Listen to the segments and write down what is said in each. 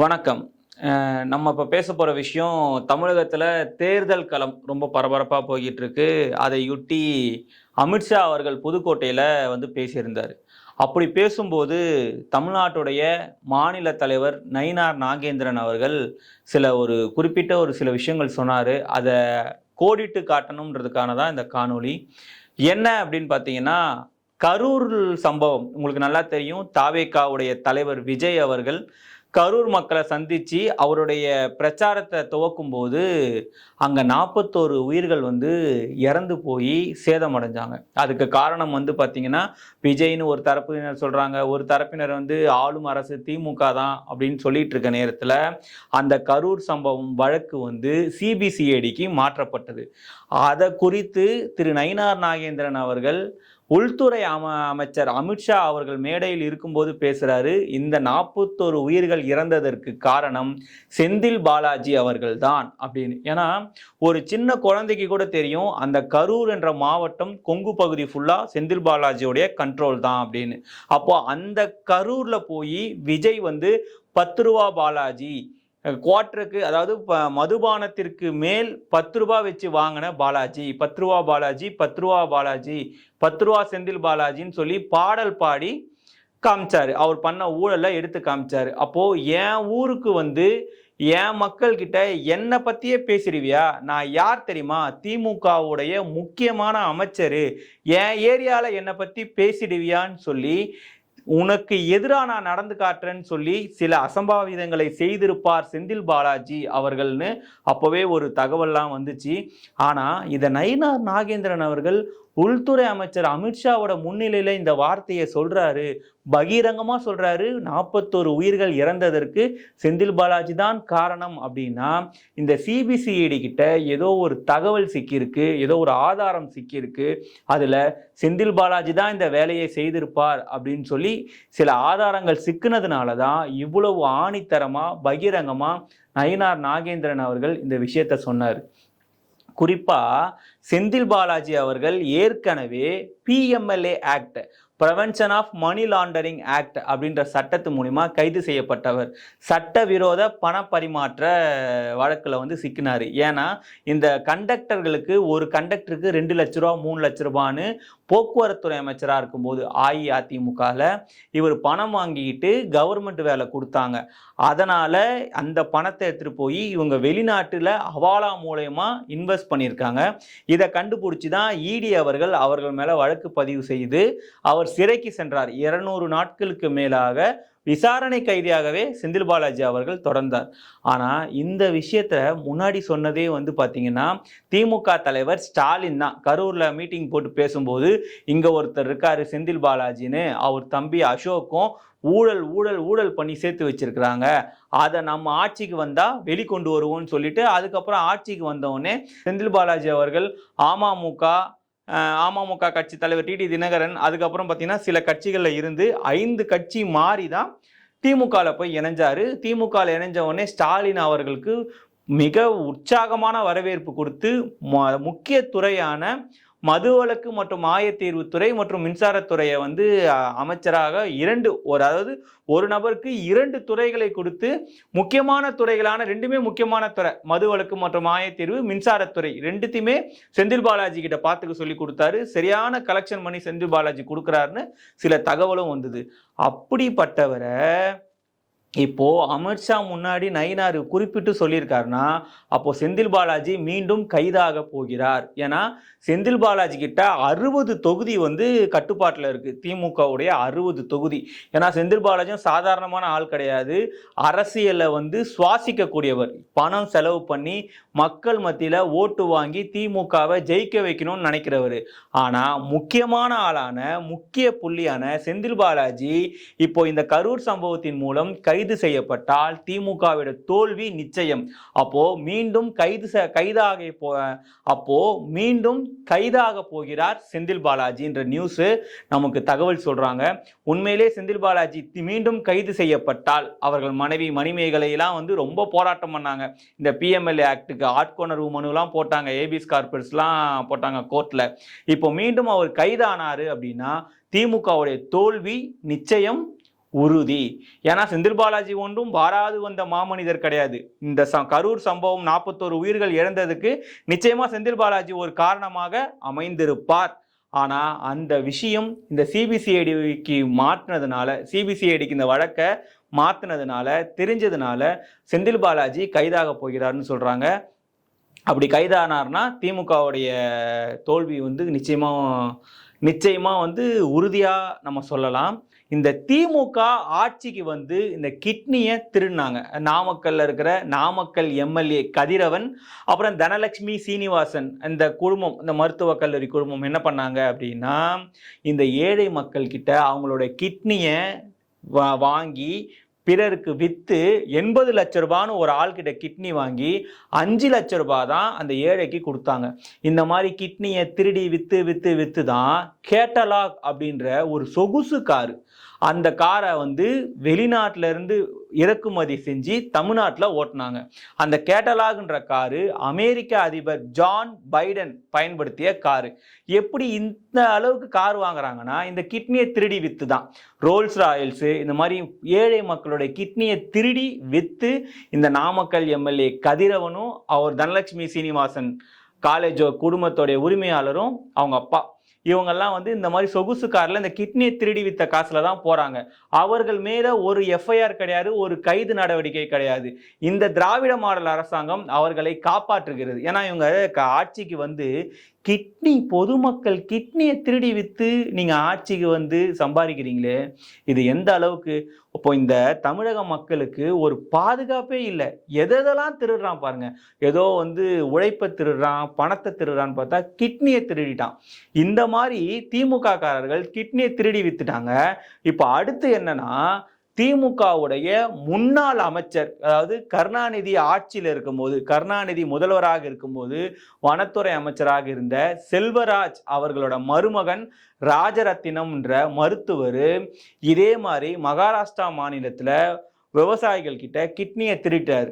வணக்கம். நம்ம இப்போ பேச போகிற விஷயம் தமிழகத்தில் தேர்தல் களம் ரொம்ப பரபரப்பாக போய்கிட்டுருக்கு அதையொட்டி அமித்ஷா அவர்கள் புதுக்கோட்டையில் வந்து பேசியிருந்தார். அப்படி பேசும்போது தமிழ்நாட்டுடைய மாநில தலைவர் நயினார் நாகேந்திரன் அவர்கள் சில ஒரு குறிப்பிட்ட ஒரு சில விஷயங்கள் சொன்னார். அதை கோடிட்டு காட்டணுன்றதுக்கான தான் இந்த காணொளி. என்ன அப்படின்னு பார்த்தீங்கன்னா கரூர் சம்பவம். உங்களுக்கு நல்லா தெரியும். தாவேக்காவுடைய தலைவர் விஜய் அவர்கள் கரூர் மக்களை சந்தித்து அவருடைய பிரச்சாரத்தை துவக்கும் போது அங்கே நாற்பத்தோரு உயிர்கள் வந்து இறந்து போய் சேதமடைஞ்சாங்க. அதுக்கு காரணம் வந்து பார்த்திங்கன்னா விஜய்னு ஒரு தரப்பினர் சொல்கிறாங்க ஒரு தரப்பினர் வந்து ஆளும் அரசு திமுக தான் அப்படின்னு சொல்லிட்டு இருக்க நேரத்தில் அந்த கரூர் சம்பவம் வழக்கு வந்து சிபிசிஐடிக்கு மாற்றப்பட்டது. அதை குறித்து திரு நயினார் நாகேந்திரன் அவர்கள் உள்துறை அம அமைச்சர் அமித்ஷா அவர்கள் மேடையில் இருக்கும்போது பேசுகிறாரு இந்த நாற்பத்தோரு உயிர்கள் இறந்ததற்கு காரணம் செந்தில் பாலாஜி அவர்கள் தான் அப்படின்னு. ஏன்னா ஒரு சின்ன குழந்தைக்கு கூட தெரியும் அந்த கரூர் என்ற மாவட்டம் கொங்கு பகுதி ஃபுல்லாக செந்தில் பாலாஜியோடைய கண்ட்ரோல் தான் அப்படின்னு. அப்போ அந்த கரூரில் போய் விஜய் வந்து பத்து ரூபா பாலாஜி குவார்ட்டருக்கு அதாவது ப- மதுபானத்திற்கு மேல் பத்து ரூபா வச்சு வாங்கின பாலாஜி. பத்து ரூபா பாலாஜி பத்து ரூபா பாலாஜி பத்து ரூபா செந்தில் பாலாஜின்னு சொல்லி பாடல் பாடி காமிச்சார். அவர் பண்ண ஊழலை எடுத்து காமிச்சார். அப்போது என் ஊருக்கு வந்து என் மக்கள்கிட்ட என்னை பற்றியே பேசிடுவியா? நான் யார் தெரியுமா? திமுகவுடைய முக்கியமான அமைச்சர். என் ஏரியாவில் என்னை பற்றி பேசிடுவியான்னு சொல்லி உனக்கு எதிராக நான் நடந்து காட்டுறேன்னு சொல்லி சில அசம்பாவிதங்களை செய்திருப்பார் செந்தில் பாலாஜி அவர்கள்னு அப்போவே ஒரு தகவல்லாம் வந்துச்சு. ஆனால் இதை நயினார் நாகேந்திரன் அவர்கள் உள்துறை அமைச்சர் அமித்ஷாவோட முன்னிலையில் இந்த வார்த்தையை சொல்றாரு. பகிரங்கமாக சொல்றாரு. நாற்பத்தோரு உயிர்கள் இறந்ததற்கு செந்தில் பாலாஜி தான் காரணம் அப்படின்னா இந்த சிபிசிஐடி கிட்ட ஏதோ ஒரு தகவல் சிக்கியிருக்கு ஏதோ ஒரு ஆதாரம் சிக்கியிருக்கு. அதில் செந்தில் பாலாஜி தான் இந்த வேலையை செய்திருப்பார் அப்படின்னு சொல்லி சில ஆதாரங்கள் சிக்கினதுனால தான் இவ்வளவு ஆணித்தரமாக பகிரங்கமாக நயினார் நாகேந்திரன் அவர்கள் இந்த விஷயத்த சொன்னார். குறிப்பா செந்தில் பாலாஜி அவர்கள் ஏற்கனவே PMLA act prevention of money laundering act அப்படின்ற சட்டத்து மூலிமா கைது செய்யப்பட்டவர். சட்டவிரோத பண பரிமாற்ற வழக்கில் வந்து சிக்கினார். ஏன்னா இந்த கண்டக்டர்களுக்கு ஒரு கண்டக்டருக்கு ரெண்டு லட்ச ரூபா மூணு லட்ச ரூபான்னு போக்குவரத்துறை அமைச்சராக இருக்கும்போது அஇஅதிமுகவில் இவர் பணம் வாங்கிக்கிட்டு கவர்மெண்ட் வேலை கொடுத்தாங்க. அதனால் அந்த பணத்தை எடுத்துகிட்டு போய் இவங்க வெளிநாட்டில் ஹவாலா மூலயமா இன்வெஸ்ட் பண்ணியிருக்காங்க. இதை கண்டுபிடிச்சி தான் இடி அவர்கள் அவர்கள் மேலே வழக்கு பதிவு செய்து அவர் சிறைக்கு சென்றார். இருநூறு நாட்களுக்கு மேலாக விசாரணை கைதியாகவே செந்தில் பாலாஜி அவர்கள் தொடர்ந்தார். ஆனால் இந்த விஷயத்த முன்னாடி சொன்னதே வந்து பார்த்தீங்கன்னா திமுக தலைவர் ஸ்டாலின் தான். கரூரில் மீட்டிங் போட்டு பேசும்போது இங்கே ஒருத்தர் இருக்கார் செந்தில் பாலாஜின்னு அவர் தம்பி அசோக்கும் ஊழல் ஊழல் ஊழல் பண்ணி சேர்த்து வச்சிருக்கிறாங்க. அதை நம்ம ஆட்சிக்கு வந்தால் வெளிக்கொண்டு வருவோம்னு சொல்லிட்டு அதுக்கப்புறம் ஆட்சிக்கு வந்தவுடனே செந்தில் பாலாஜி அவர்கள் அமமுக அமமுக கட்சி தலைவர் டிடி தினகரன் அதுக்கப்புறம் பார்த்தீங்கன்னா சில கட்சிகளில் இருந்து ஐந்து கட்சி மாறி தான் திமுகவில் போய் இணைஞ்சார். திமுகவில் இணைஞ்ச உடனே ஸ்டாலின் அவர்களுக்கு மிக உற்சாகமான வரவேற்பு கொடுத்து ம- முக்கிய துறையான மது வழக்கு மற்றும் ஆயத்தீர்வுத்துறை மற்றும் மின்சாரத்துறையை வந்து அமைச்சராக இரண்டு ஒரு அதாவது ஒரு நபருக்கு இரண்டு துறைகளை கொடுத்து முக்கியமான துறைகளான ரெண்டுமே முக்கியமான துறை. மது வழக்கு மற்றும் ஆயத்தீர்வு மின்சாரத்துறை ரெண்டுத்தையுமே செந்தில் பாலாஜி கிட்ட பார்த்துக்க சொல்லி கொடுத்தாரு. சரியான கலெக்ஷன் பண்ணி செந்தில் பாலாஜி கொடுக்குறாருன்னு சில தகவலும் வந்தது. அப்படிப்பட்டவரை இப்போது அமித்ஷா முன்னாடி நயினார் குறிப்பிட்டு சொல்லியிருக்காருன்னா அப்போ செந்தில் பாலாஜி மீண்டும் கைதாக போகிறார். ஏன்னா செந்தில் பாலாஜி கிட்ட அறுபது தொகுதி வந்து கட்டுப்பாட்டில் இருக்குது திமுகவுடைய அறுபது தொகுதி. ஏன்னா செந்தில் பாலாஜியும் சாதாரணமான ஆள் கிடையாது. அரசியலை வந்து சுவாசிக்கக்கூடியவர். பணம் செலவு பண்ணி மக்கள் மத்தியில் ஓட்டு வாங்கி திமுகவை ஜெயிக்க வைக்கணும்னு நினைக்கிறவர். ஆனால் முக்கியமான ஆளான முக்கிய புள்ளியான செந்தில் பாலாஜி இப்போ இந்த கரூர் சம்பவத்தின் மூலம் கைது செய்யப்பட்டால் திமுகவிட தோல்வி நிச்சயம். அப்போ மீண்டும் கைது கைதாக போ அப்போ மீண்டும் கைதாக போகிறார் செந்தில் பாலாஜி என்ற நியூஸ் நமக்கு தகவல் சொல்றாங்க. உண்மையிலே செந்தில் பாலாஜி மீண்டும் கைது செய்யப்பட்டால் அவர்கள் மனைவி மணிமேகலை எல்லாம் வந்து ரொம்ப போராட்டம் பண்ணாங்க. இந்த பிஎம்எல்ஏ ஆக்டுக்கு ஆட்கொணர்வு மனுலாம் போட்டாங்க ஏபிஎஸ் கார்பரேட்ஸ்லாம் போட்டாங்க கோர்ட்ல இப்போ மீண்டும் அவர் கைதானாரு அப்படின்னா திமுகவுடைய தோல்வி நிச்சயம் உறுதி. ஏன்னா செந்தில் பாலாஜி ஒன்றும் வாராது வந்த மாமனிதர் கிடையாது. இந்த ச கரூர் சம்பவம் நாற்பத்தோரு உயிர்கள் இழந்ததுக்கு நிச்சயமா செந்தில் பாலாஜி ஒரு காரணமாக அமைந்திருப்பார். ஆனால் அந்த விஷயம் இந்த சிபிசிஐடிக்கு மாற்றினதுனால சிபிசிஐடிக்கு இந்த வழக்கை மாற்றினதுனால தெரிஞ்சதுனால செந்தில் பாலாஜி கைதாக போகிறார்னு சொல்கிறாங்க அப்படி கைதானார்னா திமுகவுடைய தோல்வி வந்து நிச்சயமாக நிச்சயமாக வந்து உறுதியாக நம்ம சொல்லலாம். இந்த திமுக ஆட்சிக்கு வந்து இந்த கிட்னியை திருடினாங்க. நாமக்கல்ல இருக்கிற நாமக்கல் எம்எல்ஏ கதிரவன் அப்புறம் தனலட்சுமி சீனிவாசன் இந்த குழுமம் இந்த மருத்துவக் கல்லூரி குழுமம் என்ன பண்ணாங்க அப்படின்னா இந்த ஏழை மக்கள்கிட்ட அவங்களோட கிட்னியை வா- வாங்கி பிறருக்கு வித்து எண்பது லட்ச ரூபான்னு ஒரு ஆள்கிட்ட கிட்னி வாங்கி அஞ்சு லட்ச ரூபாய் தான் அந்த ஏழைக்கு கொடுத்தாங்க. இந்த மாதிரி கிட்னியை திருடி வித்து வித்து வித்து தான் கேட்டலாக் அப்படின்ற ஒரு சொகுசு காரு. அந்த காரை வந்து வெளிநாட்டிலேருந்து இறக்குமதி செஞ்சு தமிழ்நாட்டில் ஓட்டினாங்க. அந்த கேட்டலாகுன்ற காரு அமெரிக்க அதிபர் ஜான் பைடன் பயன்படுத்திய காரு. எப்படி இந்த அளவுக்கு கார் வாங்குறாங்கன்னா இந்த கிட்னியை திருடி வித்து தான். ரோல்ஸ் ராயல்ஸு இந்த மாதிரி ஏழை மக்களுடைய கிட்னியை திருடி வித்து இந்த நாமக்கல் எம்எல்ஏ கதிரவனும் அவர் தனலட்சுமி சீனிவாசன் காலேஜோ குடும்பத்தோடைய உரிமையாளரும் அவங்க அப்பா. இவங்கெல்லாம் வந்து இந்த மாதிரி சொகுசு காரில் இந்த கிட்னியை திருடி வித்த காசில் தான் போகிறாங்க அவர்கள் மேலே ஒரு எஃப்ஐஆர் கிடையாது ஒரு கைது நடவடிக்கை கிடையாது. இந்த திராவிட மாடல் அரசாங்கம் அவர்களை காப்பாற்றுகிறது. ஏன்னா இவங்க க- ஆட்சிக்கு வந்து கிட்னி பொதுமக்கள் கிட்னியை திருடி விற்று நீங்கள் ஆட்சிக்கு வந்து சம்பாதிக்கிறீங்களே இது எந்த அளவுக்கு? இப்போ இந்த தமிழக மக்களுக்கு ஒரு பாதுகாப்பே இல்லை. எதெல்லாம் திருடுறான் பாருங்க. ஏதோ வந்து உழைப்பை திருடுறான் பணத்தை திருடுறான்னு பார்த்தா கிட்னியை திருடிட்டான். இந்த மாதிரி திமுக காரர்கள் கிட்னியை திருடி வித்துட்டாங்க. இப்போ அடுத்து என்னன்னா திமுகவுடைய முன்னாள் அமைச்சர் அதாவது கருணாநிதி ஆட்சியில் இருக்கும்போது கருணாநிதி முதல்வராக இருக்கும்போது வனத்துறை அமைச்சராக இருந்த செல்வராஜ் அவர்களோட மருமகன் ராஜரத்தினம்ன்ற மருத்துவர் இதே மாதிரி மகாராஷ்டிரா மாநிலத்தில் விவசாயிகள் கிட்ட கிட்னியை திருட்டார்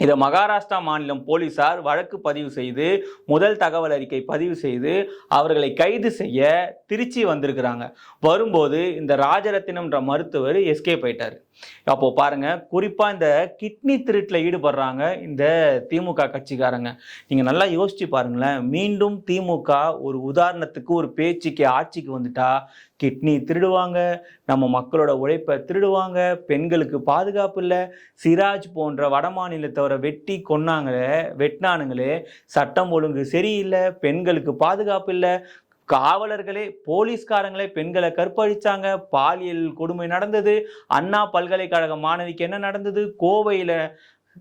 இதை மகாராஷ்டிரா மாநிலம் போலீசார் வழக்கு பதிவு செய்து முதல் தகவல் அறிக்கை பதிவு செய்து அவர்களை கைது செய்ய திருச்சி வந்திருக்கிறாங்க. வரும்போது இந்த ராஜரத்தினம்ன்ற மருத்துவர் எஸ்கேப் ஆயிட்டார் அப்போ பாருங்க குறிப்பா இந்த கிட்னி திருட்டில் ஈடுபடுறாங்க இந்த திமுக கட்சிக்காரங்க. நீங்க நல்லா யோசிச்சு பாருங்களேன் மீண்டும் திமுக ஒரு உதாரணத்துக்கு ஒரு பேச்சுக்கு ஆட்சிக்கு வந்துட்டா கிட்னி திருடுவாங்க நம்ம மக்களோட உழைப்பை திருடுவாங்க பெண்களுக்கு பாதுகாப்பு இல்லை சிராஜ் போன்ற வட மாநிலத்தவரை வெட்டி கொன்னாங்களே வெட்டினானுங்களே சட்டம் ஒழுங்கு சரியில்லை பெண்களுக்கு பாதுகாப்பு இல்லை காவலர்களே போலீஸ்காரங்களே பெண்களை கற்பழிச்சாங்க. பாலியல் கொடுமை நடந்தது. அண்ணா பல்கலைக்கழக மாணவிக்கு என்ன நடந்தது? கோவையில்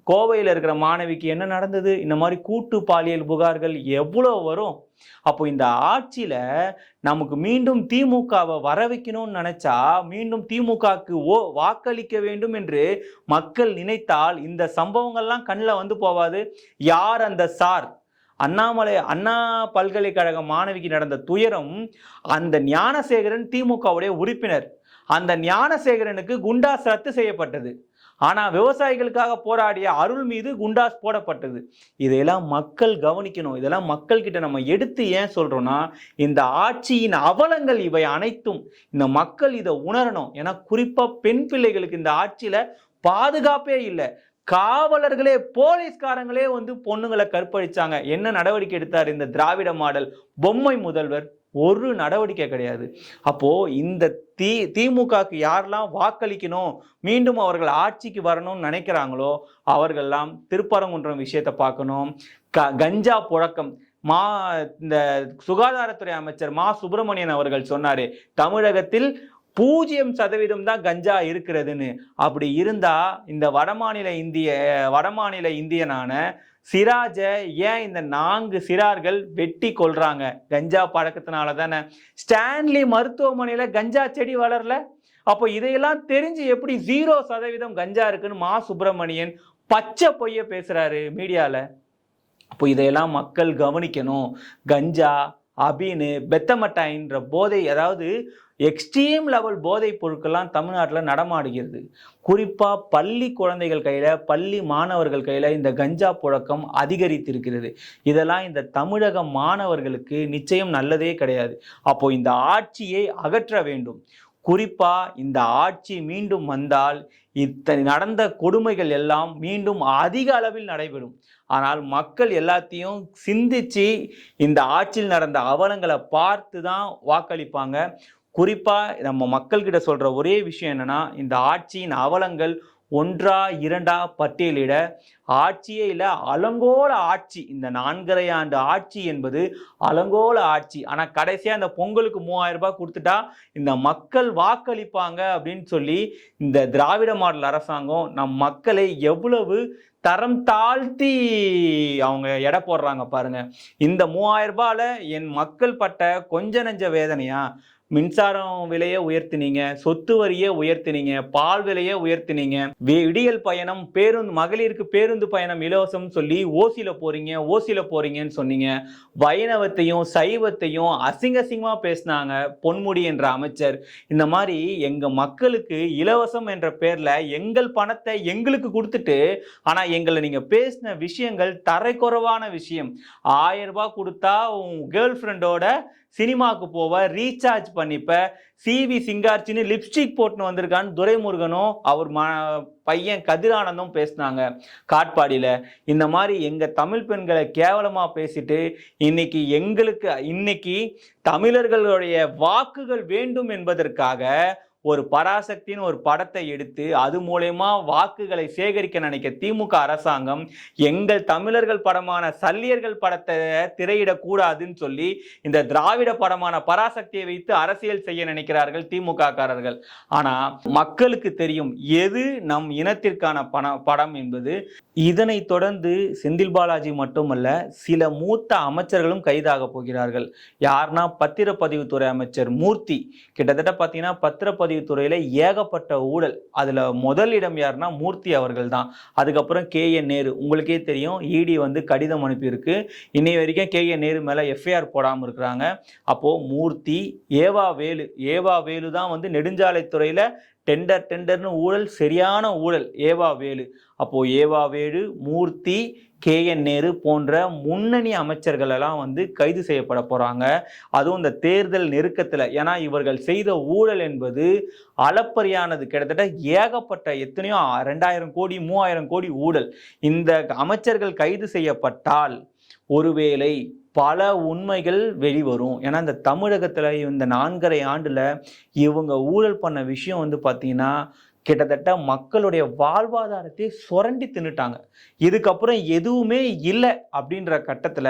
கோவையில் இருக்கிற மாணவிக்கு என்ன நடந்தது? இந்த மாதிரி கூட்டு பாலியல் புகார்கள் எவ்வளோ வரும்? அப்போ இந்த ஆட்சியில் நமக்கு மீண்டும் திமுகவை வர வைக்கணும்னு நினச்சா மீண்டும் திமுகவுக்கு ஓ வாக்களிக்க வேண்டும் என்று மக்கள் நினைத்தால் இந்த சம்பவங்கள்லாம் கண்ணில் வந்து போவாது. யார் அந்த சார்? அண்ணாமலை அண்ணா பல்கலைக்கழக மாணவிக்கு நடந்த துயரம் அந்த ஞானசேகரன் திமுகவுடைய உறுப்பினர். அந்த ஞானசேகரனுக்கு குண்டாஸ் ரத்து செய்யப்பட்டது. ஆனால் விவசாயிகளுக்காக போராடிய அருள் மீது குண்டாஸ் போடப்பட்டது. இதையெல்லாம் மக்கள் கவனிக்கணும். இதெல்லாம் மக்கள்கிட்ட நம்ம எடுத்து ஏன் சொல்கிறோன்னா இந்த ஆட்சியின் அவலங்கள் இவை அனைத்தும். இந்த மக்கள் இதை உணரணும். ஏன்னா குறிப்பாக பெண் பிள்ளைகளுக்கு இந்த ஆட்சியில் பாதுகாப்பே இல்லை. காவலர்களே போலீஸ்காரங்களே வந்து பொண்ணுங்களை கற்பழிச்சாங்க. என்ன நடவடிக்கை எடுத்தார் இந்த திராவிட மாடல் பொம்மை முதல்வர்? ஒரு நடவடிக்கை கிடையாது. அப்போ இந்த தி திமுகக்கு யாரெல்லாம் வாக்களிக்கணும் மீண்டும் அவர்கள் ஆட்சிக்கு வரணும்னு நினைக்கிறாங்களோ அவர்கள்லாம் திருப்பரங்குன்றம் விஷயத்தை பார்க்கணும். க கஞ்சா புழக்கம். மா இந்த சுகாதாரத்துறை அமைச்சர் மா சுப்பிரமணியன் அவர்கள் சொன்னாரு தமிழகத்தில் பூஜ்ஜியம் சதவீதம் தான் கஞ்சா இருக்கிறதுன்னு. அப்படி இருந்தால் இந்த வடமாநில இந்திய வடமாநில இந்தியனான சிராஜை ஏன் இந்த நான்கு சிறார்கள் வெட்டி கொள்றாங்க கஞ்சா பழக்கத்தினால தானே. ஸ்டான்லி மருத்துவமனையில் கஞ்சா செடி வளரல. அப்போ இதையெல்லாம் தெரிஞ்சு எப்படி ஜீரோ சதவீதம் கஞ்சா இருக்குன்னு மா சுப்பிரமணியன் பச்சை பொய்ய பேசுறாரு மீடியாவில் அப்போ இதையெல்லாம் மக்கள் கவனிக்கணும். கஞ்சா அபீனு பெத்தமட்டாயின்ற போதை அதாவது எக்ஸ்ட்ரீம் லெவல் போதைப் பொருட்கள்லாம் தமிழ்நாட்டில் நடமாடுகிறது. குறிப்பாக பள்ளி குழந்தைகள் கையில் பள்ளி மாணவர்கள் கையில் இந்த கஞ்சா புழக்கம் அதிகரித்திருக்கிறது. இதெல்லாம் இந்த தமிழக மாணவர்களுக்கு நிச்சயம் நல்லதே கிடையாது. அப்போது இந்த ஆட்சியை அகற்ற வேண்டும். குறிப்பாக இந்த ஆட்சி மீண்டும் வந்தால் இத்தனை நடந்த கொடுமைகள் எல்லாம் மீண்டும் அதிக அளவில் நடைபெறும். ஆனால் மக்கள் எல்லாத்தையும் சிந்திச்சு இந்த ஆட்சியில் நடந்த அவலங்களை பார்த்து தான் வாக்களிப்பாங்க. குறிப்பாக நம்ம மக்கள்கிட்ட சொல்கிற ஒரே விஷயம் என்னென்னா இந்த ஆட்சியின் அவலங்கள் ஒன்றா இரண்டா பட்டியலிட ஆட்சியே இல்லை அலங்கோல ஆட்சி இந்த நான்கரை ஆண்டு ஆட்சி என்பது அலங்கோல ஆட்சி. ஆனால் கடைசியாக இந்த பொங்கலுக்கு மூவாயிரம் ரூபாய் கொடுத்துட்டா இந்த மக்கள் வாக்களிப்பாங்க அப்படின்னு சொல்லி இந்த திராவிட மாடல் அரசாங்கம் நம் மக்களை எவ்வளவு தரம் தாழ்த்தி அவங்க எடை போடுறாங்க பாருங்க. இந்த மூவாயிரம் ரூபாயில் என் மக்கள் பட்ட கொஞ்ச நெஞ்ச வேதனையா மின்சாரம் விலையை உயர்த்தினீங்க சொத்து வரியை உயர்த்தினீங்க பால் விலையை உயர்த்தினீங்க. விடியல் பயணம் பேருந்து மகளிருக்கு பேருந்து பயணம் இலவசம் சொல்லி ஓசியில் போறீங்க ஓசியில் போறீங்கன்னு சொன்னீங்க. வைணவத்தையும் சைவத்தையும் அசிங்க அசிங்கமாக பேசினாங்க பொன்முடி என்ற அமைச்சர். இந்த மாதிரி எங்கள் மக்களுக்கு இலவசம் என்ற பேரில் எங்கள் பணத்தை எங்களுக்கு கொடுத்துட்டு ஆனால் எங்களை நீங்கள் பேசின விஷயங்கள் தரைக்குறைவான விஷயம். ஆயிரம் ரூபாய் கொடுத்தா உன் கேர்ள் ஃப்ரெண்டோட சினிமாவுக்கு போவ ரீசார்ஜ் பண்ணிப்ப சிவி சிங்கார்ச்சின்னு லிப்ஸ்டிக் போட்டுன்னு வந்திருக்கான்னு துரைமுருகனும் அவர் ம பையன் கதிரானந்தும் பேசினாங்க. காட்பாடியில் இந்த மாதிரி எங்கள் தமிழ் பெண்களை கேவலமாக பேசிட்டு இன்னைக்கு எங்களுக்கு இன்னைக்கு தமிழர்களுடைய வாக்குகள் வேண்டும் என்பதற்காக ஒரு பராசக்தின்னு ஒரு படத்தை எடுத்து அது மூலயமா வாக்குகளை சேகரிக்க நினைக்க திமுக அரசாங்கம் எங்கள் தமிழர்கள் படமான சல்லியர்கள் படத்தை திரையிடக்கூடாதுன்னு சொல்லி இந்த திராவிட படமான பராசக்தியை வைத்து அரசியல் செய்ய நினைக்கிறார்கள் திமுக காரர்கள் ஆனா மக்களுக்கு தெரியும் எது நம் இனத்திற்கான பண படம் என்பது. இதனை தொடர்ந்து செந்தில் பாலாஜி மட்டுமல்ல சில மூத்த அமைச்சர்களும் கைதாக போகிறார்கள். யார்னா பத்திரப்பதிவுத்துறை அமைச்சர் மூர்த்தி. கிட்டத்தட்ட பார்த்தீங்கன்னா பத்திரப்பதிவுத்துறையில ஏகப்பட்ட ஊழல். அதில் முதல் இடம் யாருன்னா மூர்த்தி அவர்கள் தான் அதுக்கப்புறம் கே என் நேரு. உங்களுக்கே தெரியும் இடி வந்து கடிதம் அனுப்பியிருக்கு. இன்னை வரைக்கும் கே என் நேரு மேலே எஃப்ஐஆர் போடாமல் இருக்கிறாங்க. அப்போது மூர்த்தி ஏவா வேலு. ஏவா வேலு தான் வந்து நெடுஞ்சாலைத்துறையில் டெண்டர் டெண்டர்னு ஊழல் சரியான ஊழல். ஏவா வேலு. அப்போ ஏவாவேடு மூர்த்தி கே என் நேரு போன்ற முன்னணி அமைச்சர்கள் எல்லாம் வந்து கைது செய்யப்பட போறாங்க. அதுவும் இந்த தேர்தல் நெருக்கத்துல. ஏன்னா இவர்கள் செய்த ஊழல் என்பது அளப்பரியானது கிட்டத்தட்ட ஏகப்பட்ட எத்தனையோ ரெண்டாயிரம் கோடி மூவாயிரம் கோடி ஊழல். இந்த அமைச்சர்கள் கைது செய்யப்பட்டால் ஒருவேளை பல உண்மைகள் வெளிவரும். ஏன்னா இந்த தமிழகத்தில் இந்த நான்கரை ஆண்டில் இவங்க ஊழல் பண்ண விஷயம் வந்து பார்த்திங்கன்னா கிட்டத்தட்ட மக்களுடைய வாழ்வாதாரத்தை சுரண்டி தின்னுட்டாங்க. இதுக்கப்புறம் எதுவுமே இல்லை அப்படின்ற கட்டத்தில்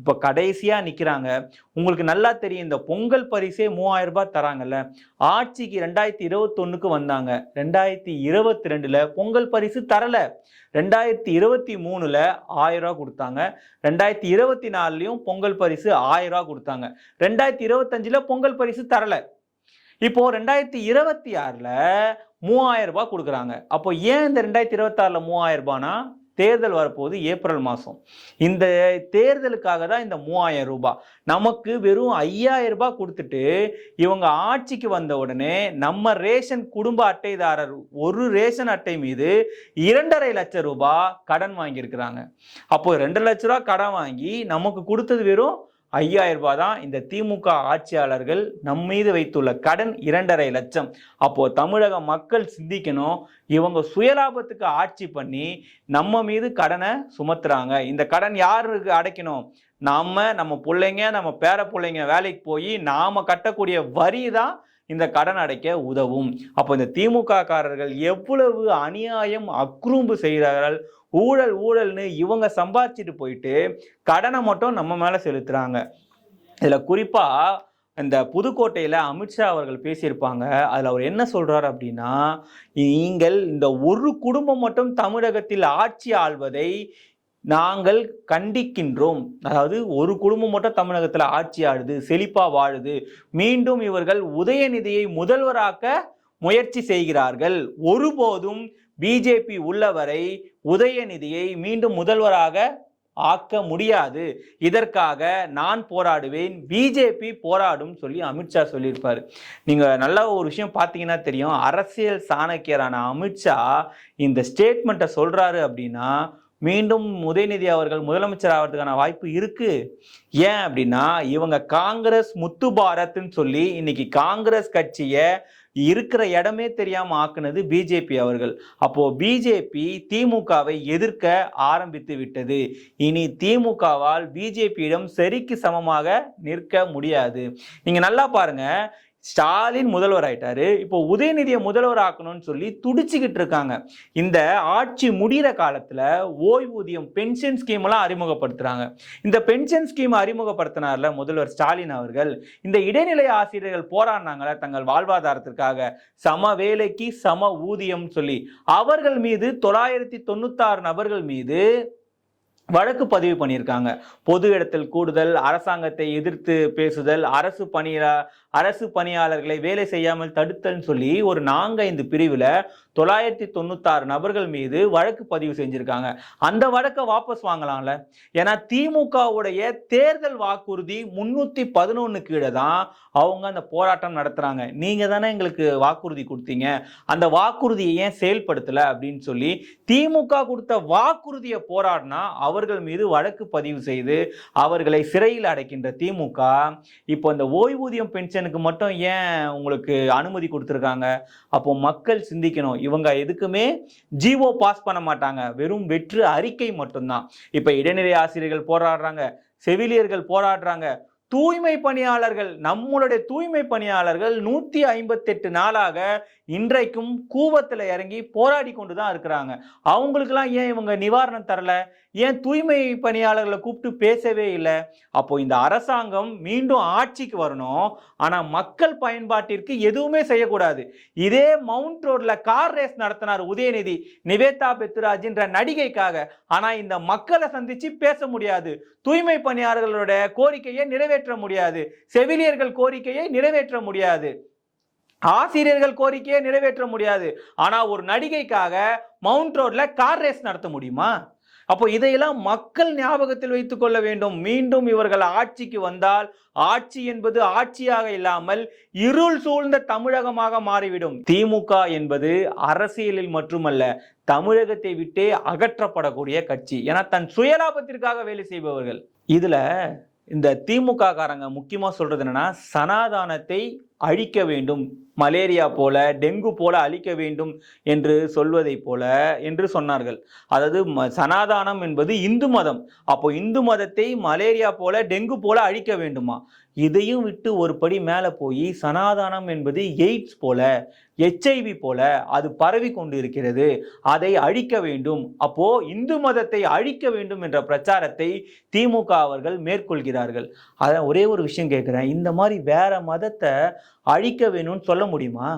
இப்போ கடைசியாக நிற்கிறாங்க உங்களுக்கு நல்லா தெரியும் இந்த பொங்கல் பரிசே மூவாயிரம் ரூபாய் தராங்கல்ல. ஆட்சிக்கு ரெண்டாயிரத்தி இருபத்தொன்னுக்கு வந்தாங்க. ரெண்டாயிரத்தி இருபத்தி ரெண்டில் பொங்கல் பரிசு தரலை. ரெண்டாயிரத்தி இருபத்தி மூணில் ஆயிரம் கொடுத்தாங்க. ரெண்டாயிரத்தி இருபத்தி நாலுலேயும் பொங்கல் பரிசு ஆயிரம் கொடுத்தாங்க. ரெண்டாயிரத்தி இருபத்தஞ்சில் பொங்கல் பரிசு தரலை. இப்போது ரெண்டாயிரத்தி இருபத்தி ஆறில் மூவாயிரம் ரூபாய் கொடுக்குறாங்க. அப்போ ஏன் இந்த ரெண்டாயிரத்தி இருபத்தாறில் மூவாயிரம் ரூபாய்னா தேர்தல் வரப்போகுது ஏப்ரல் மாதம் இந்த தேர்தலுக்காக தான் இந்த மூவாயிரம் ரூபாய். நமக்கு வெறும் ஐயாயிரம் ரூபாய் கொடுத்துட்டு இவங்க ஆட்சிக்கு வந்த உடனே நம்ம ரேஷன் குடும்ப அட்டைதாரர் ஒரு ரேஷன் அட்டை மீது இரண்டரை லட்சம் ரூபாய் கடன் வாங்கியிருக்கிறாங்க. அப்போ ரெண்டு லட்ச ரூபா கடன் வாங்கி நமக்கு கொடுத்தது வெறும் ஐயாயிரம் ரூபாய் தான் இந்த திமுக ஆட்சியாளர்கள் நம் மீது வைத்துள்ள கடன் இரண்டரை லட்சம். அப்போ தமிழக மக்கள் சிந்திக்கணும். இவங்க சுயலாபத்துக்கு ஆட்சி பண்ணி நம்ம மீது கடனை சுமத்துறாங்க. இந்த கடன் யாருக்கு அடைக்கணும்? நாம நம்ம பிள்ளைங்க நம்ம பேர பிள்ளைங்க வேலைக்கு போய் நாம கட்டக்கூடிய வரி தான் இந்த கடன் அடைக்க உதவும். அப்போ இந்த திமுக காரர்கள் எவ்வளவு அநியாயம் அக்ரூம்பு செய்கிறார்கள்? ஊழல் ஊழல்னு இவங்க சம்பாதிச்சுட்டு போயிட்டு கடனை மட்டும் நம்ம மேலே செலுத்துறாங்க. இதில் குறிப்பாக இந்த புதுக்கோட்டையில் அமித்ஷா அவர்கள் பேசியிருப்பாங்க. அதில் அவர் என்ன சொல்கிறார் அப்படின்னா நீங்கள் இந்த ஒரு குடும்பம் மட்டும் தமிழகத்தில் ஆட்சி ஆள்வதை நாங்கள் கண்டிக்கின்றோம். அதாவது ஒரு குடும்பம் மட்டும் தமிழகத்தில் ஆட்சி ஆடுது செழிப்பாக வாழுது. மீண்டும் இவர்கள் உதயநிதியை முதல்வராக்க முயற்சி செய்கிறார்கள். ஒருபோதும் பிஜேபி உள்ளவரை உதயநிதியை மீண்டும் முதல்வராக ஆக்க முடியாது. இதற்காக நான் போராடுவேன் பிஜேபி போராடும் சொல்லி அமித்ஷா சொல்லியிருப்பார். நீங்கள் நல்ல ஒரு விஷயம் பார்த்தீங்கன்னா தெரியும். அரசியல் சாணக்கியரான அமித்ஷா இந்த ஸ்டேட்மெண்ட்டை சொல்கிறாரு அப்படின்னா மீண்டும் உதயநிதி அவர்கள் முதலமைச்சர் ஆகிறதுக்கான வாய்ப்பு இருக்கு. ஏன் அப்படின்னா இவங்க காங்கிரஸ் முத்து பாரத்னு சொல்லி இன்னைக்கு காங்கிரஸ் கட்சியை இருக்கிற இடமே தெரியாம ஆக்குனது பிஜேபி அவர்கள். அப்போ பிஜேபி திமுகவை எதிர்க்க ஆரம்பித்து விட்டது. இனி திமுகவால் பிஜேபியிடம் சரிக்கு சமமாக நிற்க முடியாது. நீங்க நல்லா பாருங்க. ஸ்டாலின் முதல்வர் ஆயிட்டாரு. இப்போ உதயநிதியை முதல்வர் ஆக்கணும்னு சொல்லி துடிச்சுக்கிட்டு இருக்காங்க. இந்த ஆட்சி முடிகிற காலத்துல ஓய்வூதியம் பென்ஷன் ஸ்கீம் எல்லாம் அறிமுகப்படுத்துறாங்க. இந்த பென்ஷன் ஸ்கீம் அறிமுகப்படுத்தினார்ல முதல்வர் ஸ்டாலின் அவர்கள். இந்த இடைநிலை ஆசிரியர்கள் போராடினாங்கள தங்கள் வாழ்வாதாரத்திற்காக. சம வேலைக்கு சம ஊதியம் சொல்லி. அவர்கள் மீது தொள்ளாயிரத்தி தொண்ணூத்தாறு நபர்கள் மீது வழக்கு பதிவு பண்ணியிருக்காங்க. பொது இடத்தில் கூடுதல் அரசாங்கத்தை எதிர்த்து பேசுதல் அரசு பணியில அரசு பணியாளர்களை வேலை செய்யாமல் தடுத்தல்னு சொல்லி ஒரு நான்கைந்து பிரிவில் தொள்ளாயிரத்தி தொண்ணூத்தாறு நபர்கள் மீது வழக்கு பதிவு செஞ்சிருக்காங்க. அந்த வழக்கை வாபஸ் வாங்கலாம்ல? ஏன்னா திமுகவுடைய தேர்தல் வாக்குறுதி முன்னூத்தி பதினொன்னு கீழே தான் அவங்க அந்த போராட்டம் நடத்துறாங்க. நீங்க தானே எங்களுக்கு வாக்குறுதி கொடுத்தீங்க. அந்த வாக்குறுதியை ஏன் செயல்படுத்தல அப்படின்னு சொல்லி திமுக கொடுத்த வாக்குறுதியை போராடினா அவர்கள் மீது வழக்கு பதிவு செய்து அவர்களை சிறையில் அடைக்கின்ற திமுக இப்போ இந்த ஓய்வூதியம் பென்ஷன் பென்ஷனுக்கு மட்டும் ஏன் உங்களுக்கு அனுமதி கொடுத்துருக்காங்க? அப்போ மக்கள் சிந்திக்கணும். இவங்க எதுக்குமே ஜிஓ பாஸ் பண்ண மாட்டாங்க. வெறும் வெற்று அறிக்கை மட்டும்தான். இப்போ இடைநிலை ஆசிரியர்கள் போராடுறாங்க. செவிலியர்கள் போராடுறாங்க. தூய்மை பணியாளர்கள் நம்மளுடைய தூய்மை பணியாளர்கள் நூற்றி ஐம்பத்தெட்டு நாளாக இன்றைக்கும் கூவத்தில் இறங்கி போராடி கொண்டு தான் இருக்கிறாங்க. அவங்களுக்கெல்லாம் ஏன் இவங்க நிவாரணம் தரல? ஏன் தூய்மை பணியாளர்களை கூப்பிட்டு பேசவே இல்லை? அப்போ இந்த அரசாங்கம் மீண்டும் ஆட்சிக்கு வரணும். ஆனால் மக்கள் பயன்பாட்டிற்கு எதுவுமே செய்யக்கூடாது. இதே மவுண்ட் ரோட்ல கார் ரேஸ் நடத்தினார் உதயநிதி நிவேதா பெத்துராஜ்ன்ற நடிகைக்காக. ஆனால் இந்த மக்களை சந்திச்சு பேச முடியாது. தூய்மை பணியாளர்களோட கோரிக்கையை நிறைவேற்ற முடியாது. செவிலியர்கள் கோரிக்கையை நிறைவேற்ற முடியாது. ஆசிரியர்கள் கோரிக்கையை நிறைவேற்ற முடியாது. ஆனா ஒரு நடிகைக்காக மவுண்ட் ரோட்ல கார் ரேஸ் நடத்த முடியுமா? அப்போ இதையெல்லாம் மக்கள் ஞாபகத்தில் வைத்துக் கொள்ள வேண்டும். மீண்டும் இவர்கள் ஆட்சிக்கு வந்தால் ஆட்சி என்பது ஆட்சியாக இல்லாமல் இருள் சூழ்ந்த தமிழகமாக மாறிவிடும். திமுக என்பது அரசியலில் மட்டுமல்ல தமிழகத்தை விட்டே அகற்றப்படக்கூடிய கட்சி. ஏன்னா தன் சுயலாபத்திற்காக வேலை செய்பவர்கள். இதுல இந்த திமுக காரங்க முக்கியமா சொல்றது என்னன்னா சனாதானத்தை அழிக்க வேண்டும். மலேரியா போல டெங்கு போல அழிக்க வேண்டும் என்று சொல்வதை போல என்று சொன்னார்கள். அதாவது ம- சனாதானம் என்பது இந்து மதம். அப்போ இந்து மதத்தை மலேரியா போல டெங்கு போல அழிக்க வேண்டுமா? இதையும் விட்டு ஒரு படி மேலே போய் சனாதானம் என்பது எய்ட்ஸ் போல எச்ஐவி போல அது பரவி கொண்டு இருக்கிறது அதை அழிக்க வேண்டும். அப்போ இந்து மதத்தை அழிக்க வேண்டும் என்ற பிரச்சாரத்தை திமுக அவர்கள் மேற்கொள்கிறார்கள். அதான் ஒரே ஒரு விஷயம் கேட்குறேன். இந்த மாதிரி வேற மதத்தை அழிக்க வேணும்னு சொல்ல முடியுமா?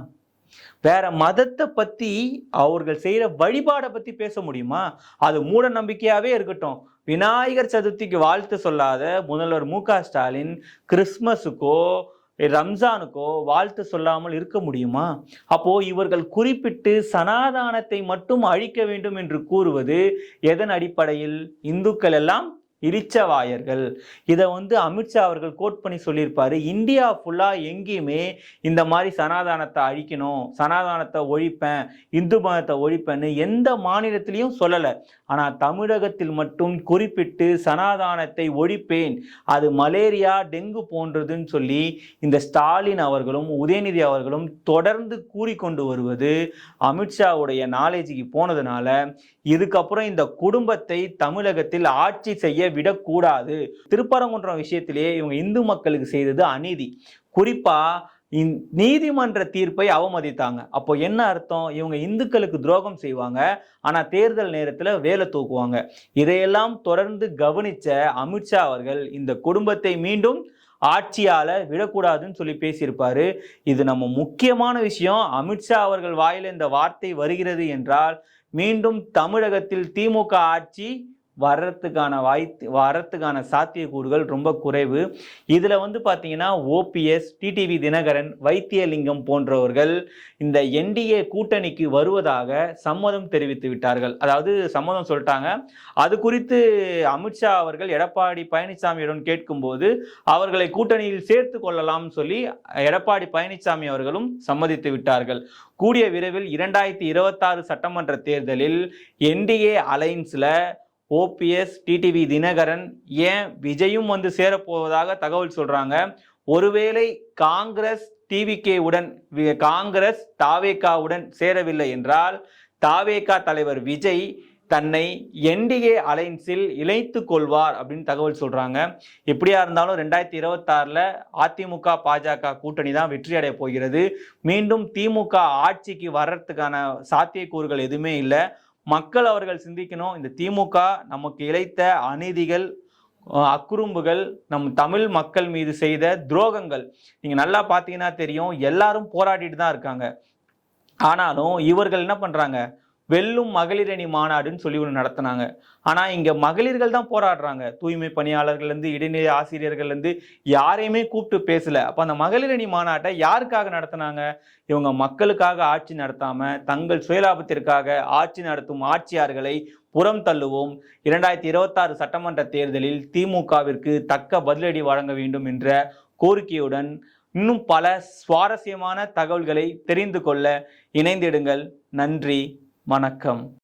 வேற மதத்தை பத்தி அவர்கள் செய்யற வழிபாடை பத்தி பேச முடியுமா? அது மூட நம்பிக்கையாவே இருக்கட்டும். விநாயகர் சதுர்த்திக்கு வாழ்த்து சொல்லாத முதல்வர் மு ஸ்டாலின் கிறிஸ்மஸுக்கோ ரம்ஜானுக்கோ வாழ்த்து சொல்லாமல் இருக்க முடியுமா? அப்போ இவர்கள் குறிப்பிட்டு சனாதானத்தை மட்டும் அழிக்க வேண்டும் என்று கூறுவது எதன் அடிப்படையில்? இந்துக்கள் எல்லாம் இரிச்சவாயர்கள் இதை வந்து அமித்ஷா அவர்கள் கோட் பண்ணி சொல்லியிருப்பார். இந்தியா ஃபுல்லாக எங்கேயுமே இந்த மாதிரி சனாதானத்தை அழிக்கணும். சனாதானத்தை ஒழிப்பேன் இந்து மதத்தை ஒழிப்பேன்னு எந்த மாநிலத்திலையும் சொல்லலை. ஆனால் தமிழகத்தில் மட்டும் குறிப்பிட்டு சனாதானத்தை ஒழிப்பேன். அது மலேரியா டெங்கு போன்றதுன்னு சொல்லி இந்த ஸ்டாலின் அவர்களும் உதயநிதி அவர்களும் தொடர்ந்து கூறிக்கொண்டு வருவது அமித்ஷாவுடைய நாலேஜுக்கு போனதுனால இதுக்கப்புறம் இந்த குடும்பத்தை தமிழகத்தில் ஆட்சி செய்ய விடக்கூடாது. திருப்பரங்குன்றம் விஷயத்திலே இவங்க இந்து மக்களுக்கு செய்தது அநீதி. குறிப்பா இந்- நீதிமன்ற தீர்ப்பை அவமதித்தாங்க. அப்போ என்ன அர்த்தம்? இவங்க இந்துக்களுக்கு துரோகம் செய்வாங்க. ஆனா தேர்தல் நேரத்தில் வேலை தூக்குவாங்க. இதையெல்லாம் தொடர்ந்து கவனிச்ச அமித்ஷா அவர்கள் இந்த குடும்பத்தை மீண்டும் ஆட்சியால விடக்கூடாதுன்னு சொல்லி பேசியிருப்பாரு. இது நம்ம முக்கியமான விஷயம். அமித்ஷா அவர்கள் வாயில இந்த வார்த்தை வருகிறது என்றால் மீண்டும் தமிழகத்தில் திமுக ஆட்சி வர்றதுக்கான வாய்த்து வரத்துக்கான சாத்தியக்கூறுகள் ரொம்ப குறைவு. இதில் வந்து பார்த்தீங்கன்னா ஓபிஎஸ் டிடிவி தினகரன் வைத்தியலிங்கம் போன்றவர்கள் இந்த என்டிஏ கூட்டணிக்கு வருவதாக சம்மதம் தெரிவித்து விட்டார்கள். அதாவது சம்மதம் சொல்லிட்டாங்க. அது குறித்து அமித்ஷா அவர்கள் எடப்பாடி பழனிசாமியுடன் கேட்கும்போது அவர்களை கூட்டணியில் சேர்த்து கொள்ளலாம் சொல்லி எடப்பாடி பழனிசாமி அவர்களும் சம்மதித்து விட்டார்கள். கூடிய விரைவில் இரண்டாயிரத்தி இருபத்தாறு சட்டமன்ற தேர்தலில் என்டிஏ அலைன்ஸில் ஓபிஎஸ் டிடிவி தினகரன் ஏன் விஜயும் வந்து சேரப்போவதாக தகவல் சொல்றாங்க? ஒருவேளை காங்கிரஸ் டிவிகேவுடன் காங்கிரஸ் தாவேகாவுடன் சேரவில்லை என்றால் தாவேகா தலைவர் விஜய் தன்னை என்டிஏ அலைன்ஸில் இணைத்து கொள்வார் அப்படின்னு தகவல் சொல்றாங்க. எப்படியா இருந்தாலும் ரெண்டாயிரத்தி இருபத்தாறுல அதிமுக பாஜக கூட்டணி தான் வெற்றி அடைய போகிறது. மீண்டும் திமுக ஆட்சிக்கு வர்றதுக்கான சாத்தியக்கூறுகள் எதுவுமே இல்லை. மக்கள் அவர்கள் சிந்திக்கணும். இந்த திமுக நமக்கு இழைத்த அநீதிகள் அக்குறும்புகள் நம் தமிழ் மக்கள் மீது செய்த துரோகங்கள். நீங்கள் நல்லா பார்த்தீங்கன்னா தெரியும் எல்லாரும் போராடிட்டு தான் இருக்காங்க. ஆனாலும் இவர்கள் என்ன பண்ணுறாங்க வெல்லும் மகளிரணி மாநாடுன்னு சொல்லி ஒன்று நடத்துனாங்க. ஆனால் இங்கே மகளிர்கள் தான் போராடுறாங்க. தூய்மை பணியாளர்கள்லேருந்து இடைநிலை ஆசிரியர்கள்லேருந்து யாரையுமே கூப்பிட்டு பேசலை. அப்போ அந்த மகளிரணி மாநாட்டை யாருக்காக நடத்தினாங்க? இவங்க மக்களுக்காக ஆட்சி நடத்தாமல் தங்கள் சுயலாபத்திற்காக ஆட்சி நடத்தும் ஆட்சியாளர்களை புறம் தள்ளுவோம். இரண்டாயிரத்தி இருபத்தாறு சட்டமன்ற தேர்தலில் திமுகவிற்கு தக்க பதிலடி வழங்க வேண்டும் என்ற கோரிக்கையுடன் இன்னும் பல சுவாரஸ்யமான தகவல்களை தெரிந்து கொள்ள இணைந்திடுங்கள். நன்றி. வணக்கம்.